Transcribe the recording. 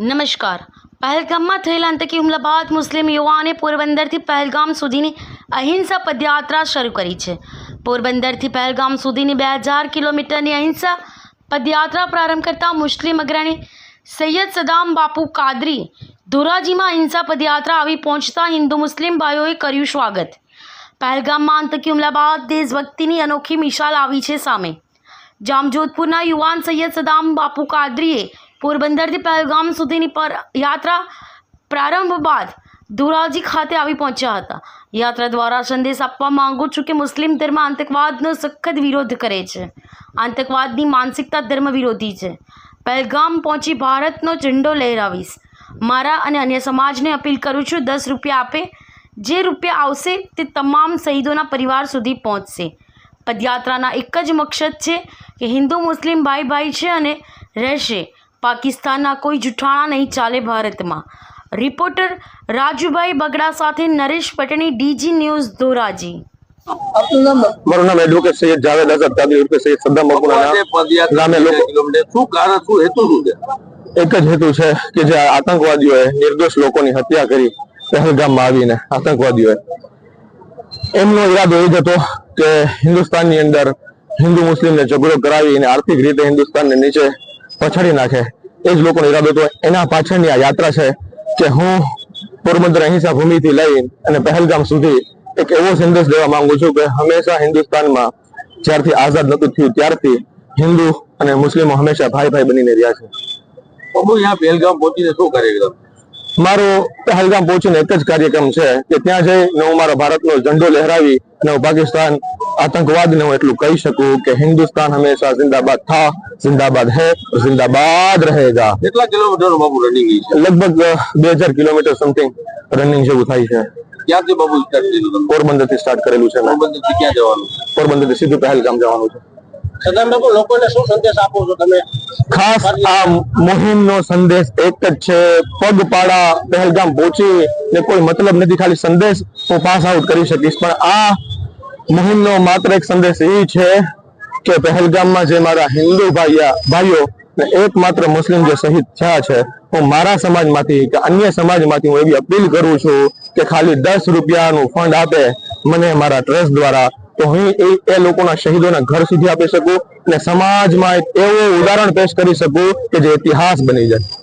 નમસ્કાર. પહેલગામમાં થયેલા આતંકી હુમલા બાદ મુસ્લિમ યુવાને પોરબંદરથી પહેલગામ સુધીની અહિંસા પદયાત્રા શરૂ કરી છે. પોરબંદરથી પહેલગામ સુધીની બે હજાર કિલોમીટરની અહિંસા પદયાત્રા પ્રારંભ કરતા મુસ્લિમ અગ્રણી સૈયદ સદામ બાપુ કાદરી ધોરાજીમાં અહિંસા પદયાત્રા આવી પહોંચતા હિન્દુ મુસ્લિમ ભાઈઓએ કર્યું સ્વાગત. પહેલગામમાં આતંકી હુમલા બાદ દેશભક્તિની અનોખી મિશાલ આવી છે સામે. જામજોધપુરના યુવાન સૈયદ સદામ બાપુ કાદરીએ પોરબંદરથી પહેલગામ સુધીની પર યાત્રા પ્રારંભ બાદ ધોરાજી ખાતે આવી પહોંચ્યા હતા. યાત્રા દ્વારા સંદેશ આપવા માંગુ છું કે મુસ્લિમ ધર્મ આતંકવાદનો સખત વિરોધ કરે છે. આતંકવાદની માનસિકતા ધર્મ વિરોધી છે. પહેલગામ પહોંચી ભારતનો ઝંડો લહેરાવીશ. મારા અને અન્ય સમાજને અપીલ કરું છું, દસ રૂપિયા આપે. જે રૂપિયા આવશે તે તમામ શહીદોના પરિવાર સુધી પહોંચશે. પદયાત્રાના એક જ મકસદ છે કે હિન્દુ મુસ્લિમ ભાઈ ભાઈ છે અને રહેશે. પાકિસ્તાનના કોઈ જૂઠાણા નહીં ચાલે ભારતમાં. રિપોર્ટર રાજુભાઈ બગડા સાથે નરેશ પટણી ડીજી ન્યૂઝ ધોરાજી. મારું નામ એડવોકેટ સૈયદ જાવેદ અઝર કાદરી ઉર્ફે સૈયદ સદ્દામ બાપુના નામે. લોકો શું કારણ શું હેતુ શું છે? એક જ હેતુ છે કે જે આતંકવાદીઓએ નિર્દોષ લોકોની હત્યા કરી પહેલગામમાં આવીને આતંકવાદીઓએ. એમનો ઈરાદો એ જ હતો કે હિન્દુસ્તાનની અંદર હિન્દુ મુસ્લિમને ઝઘડો કરાવી અને આર્થિક રીતે હિન્દુસ્તાનને નીચે પછાડી નાખે. એ જ લોકોનો ઈરાદો હતો. એના પાછળની આ યાત્રા છે કે હું પોરબંદર અહિંસા ભૂમિથી લઈ અને પહેલગામ સુધી એક એવો સંદેશ દેવા માંગુ છું કે હંમેશા હિન્દુસ્તાનમાં જ્યારથી આઝાદ નતું થયું, ત્યારથી હિન્દુ અને મુસ્લિમો હંમેશા ભાઈ ભાઈ બનીને રહ્યા છે. બાબુ અહીંયા પહેલગામ પહોંચીને શું કાર્યક્રમ મારો પહેલગામ પહોંચીને એક જ કાર્યક્રમ છે કે ત્યાં જઈને હું મારો ભારતનો ઝંડો લહેરાવી અને હું પાકિસ્તાન આતંકવાદને હું એટલું કહી શકું કે હિન્દુસ્તાન હંમેશા જિંદાબાદ થા જિંદાબાદ હે જિંદાબાદ રહેગા. કેટલા કિલોમીટર બાબુ રનિંગ લગભગ બે હજાર કિલોમીટર સમથિંગ રનિંગ જેવું થાય છે. ક્યાંથી બાબુ સ્ટાર્ટ કર્યું પોરબંદરથી સ્ટાર્ટ કરેલું છે પોરબંદરથી ક્યાં જવાનું? પોરબંદરથી સીધું પહેલગામ જવાનું છે. બાબુ લોકોને શું સંદેશ આપો છો તમે? ખાસ આ મુહિમનો સંદેશ એક જ છે, પગપાળા, પહેલગામ પહોંચી ને કોઈ મતલબ નથી, ખાલી સંદેશ હું પાસ આઉટ કરી શકીશ. પણ આ મુહિમનો માત્ર એક સંદેશ એ છે કે પહેલગામમાં જે મારા હિન્દુ ભાઈયા, ભાઈઓ ને એકમાત્ર મુસ્લિમ જે શહીદ થયા છે, હું મારા સમાજમાંથી કે અન્ય સમાજમાંથી હું એવી અપીલ કરું છું કે ખાલી દસ રૂપિયાનું ફંડ આપે, મને મારા ટ્રસ્ટ દ્વારા તો હું એ લોકોના શહીદોના ઘર સુધી આપી શકું અને સમાજમાં એક એવો ઉદાહરણ પેશ કરી શકું કે જે ઇતિહાસ બની જાય.